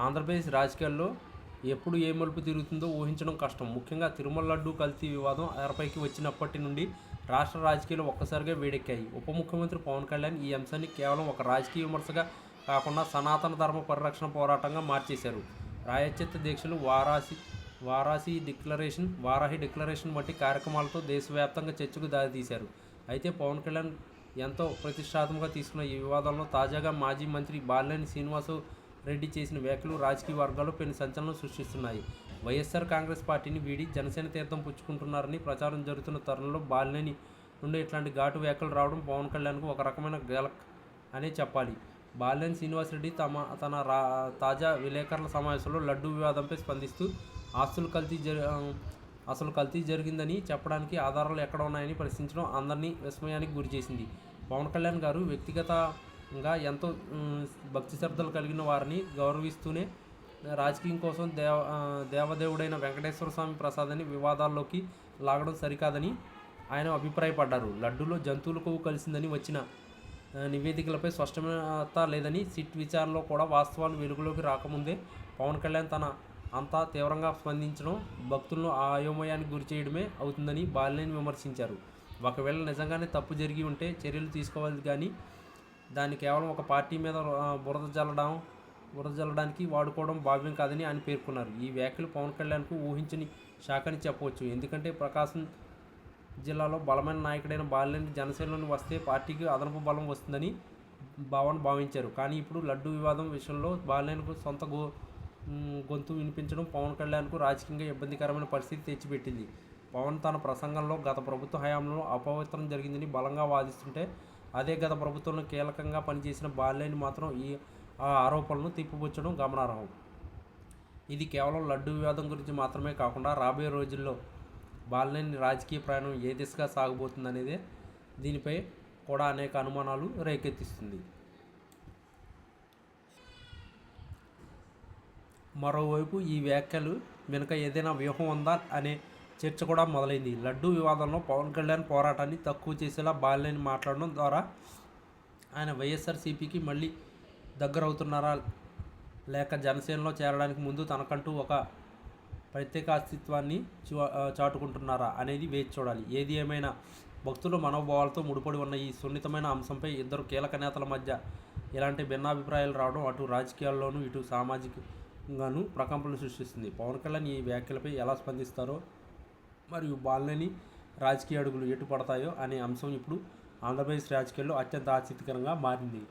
ఆంధ్రప్రదేశ్ రాజకీయాల్లో ఎప్పుడు ఏ మలుపు తిరుగుతుందో ఊహించడం కష్టం. ముఖ్యంగా తిరుమల లడ్డు కల్తీ వివాదం ఎరపైకి వచ్చినప్పటి నుండి రాష్ట్ర రాజకీయాలు ఒక్కసారిగా వేడెక్కాయి. ఉప ముఖ్యమంత్రి పవన్ కళ్యాణ్ ఈ అంశాన్ని కేవలం ఒక రాజకీయ విమర్శగా కాకుండా సనాతన ధర్మ పరిరక్షణ పోరాటంగా మార్చేశారు. రాయచిత్త దీక్షలు వారాసి వారాసి డిక్లరేషన్ వారాహి డిక్లరేషన్ వంటి కార్యక్రమాలతో దేశవ్యాప్తంగా చర్చకు దారితీశారు. అయితే పవన్ కళ్యాణ్ ఎంతో ప్రతిష్టాత్మకంగా తీసుకున్న ఈ వివాదంలో తాజాగా మాజీ మంత్రి బాలినేని శ్రీనివాసు రెడ్డి చేసిన వ్యాఖ్యలు రాజకీయ వర్గాల్లో పెను సంచలనం సృష్టిస్తున్నాయి. వైఎస్ఆర్ కాంగ్రెస్ పార్టీని వీడి జనసేన తీర్థం పుచ్చుకుంటున్నారని ప్రచారం జరుగుతున్న తరుణంలో బాలినేని నుండి ఇట్లాంటి ఘాటు వ్యాఖ్యలు రావడం పవన్ కళ్యాణ్కు ఒక రకమైన గెలక్ అనే చెప్పాలి. బాలినేని శ్రీనివాసరెడ్డి తమ తన రా తాజా విలేకరుల సమావేశంలో లడ్డూ వివాదంపై స్పందిస్తూ ఆస్తులు కల్తీ జరి అసలు కల్తీ జరిగిందని చెప్పడానికి ఆధారాలు ఎక్కడ ఉన్నాయని ప్రశ్నించడం అందరినీ విస్మయానికి గురిచేసింది. పవన్ కళ్యాణ్ గారు వ్యక్తిగత ఇంకా ఎంతో భక్తి శ్రద్ధలు కలిగిన వారిని గౌరవిస్తూనే రాజకీయం కోసం దేవ దేవదేవుడైన వెంకటేశ్వర స్వామి ప్రసాదాన్ని వివాదాల్లోకి లాగడం సరికాదని ఆయన అభిప్రాయపడ్డారు. లడ్డూలో జంతువుల కొవ్వు కలిసిందని వచ్చిన నివేదికలపై స్పష్టత లేదని సిట్ విచారణలో కూడా వాస్తవాలు వెలుగులోకి రాకముందే పవన్ కళ్యాణ్ తన అంతా తీవ్రంగా స్పందించడం భక్తులను అయోమయానికి గురి చేయడమే అవుతుందని బాలినేని విమర్శించారు. ఒకవేళ నిజంగానే తప్పు జరిగి ఉంటే చర్యలు తీసుకోవాలి కానీ దాన్ని కేవలం ఒక పార్టీ మీద బురద జల్లడం బురద జల్లడానికి వాడుకోవడం భావ్యం కాదని ఆయన పేర్కొన్నారు. ఈ వ్యాఖ్యలు పవన్ కళ్యాణ్కు ఊహించని శాఖని చెప్పవచ్చు. ఎందుకంటే ప్రకాశం జిల్లాలో బలమైన నాయకుడైన బాలినేని జనసేనలోని వస్తే పార్టీకి అదనపు బలం వస్తుందని భావన భావించారు. కానీ ఇప్పుడు లడ్డు వివాదం విషయంలో బాలినేనికు సొంత గో గొంతు వినిపించడం పవన్ కళ్యాణ్కు రాజకీయంగా ఇబ్బందికరమైన పరిస్థితి తెచ్చిపెట్టింది. పవన్ తన ప్రసంగంలో గత ప్రభుత్వ హయాంలో అపవిత్రం జరిగిందని బలంగా వాదిస్తుంటే అదే గత ప్రభుత్వంలో కీలకంగా పనిచేసిన బాలినేని మాత్రం ఈ ఆ ఆరోపణలను తిప్పిపుచ్చడం గమనార్హం. ఇది కేవలం లడ్డు వివాదం గురించి మాత్రమే కాకుండా రాబోయే రోజుల్లో బాలినేని రాజకీయ ప్రయాణం ఏ దిశగా సాగబోతుందనేదే దీనిపై కూడా అనేక అనుమానాలు రేకెత్తిస్తుంది. మరోవైపు ఈ వ్యాఖ్యలు వెనుక ఏదైనా వ్యూహం ఉందా అనే చర్చ కూడా మొదలైంది. లడ్డు వివాదంలో పవన్ కళ్యాణ్ పోరాటాన్ని తక్కువ చేసేలా బాలినేని మాట్లాడడం ద్వారా ఆయన వైఎస్ఆర్సీపీకి మళ్ళీ దగ్గర అవుతున్నారా లేక జనసేనలో చేరడానికి ముందు తనకంటూ ఒక ప్రత్యేక అస్తిత్వాన్ని చాటుకుంటున్నారా అనేది వేచి చూడాలి. ఏది ఏమైనా భక్తుల మనోభావాలతో ముడిపడి ఉన్న ఈ సున్నితమైన అంశంపై ఇద్దరు కీలక నేతల మధ్య ఇలాంటి భిన్నాభిప్రాయాలు రావడం అటు రాజకీయాల్లోనూ ఇటు సామాజికంగానూ ప్రకంపనలు సృష్టిస్తుంది. పవన్ కళ్యాణ్ ఈ వ్యాఖ్యలపై ఎలా స్పందిస్తారో మరియు బాల్యని రాజకీయ అడుగులు ఎటు పడతాయో అనే అంశం ఇప్పుడు ఆంధ్రప్రదేశ్ రాజకీయాల్లో అత్యంత ఆసక్తికరంగా మారింది.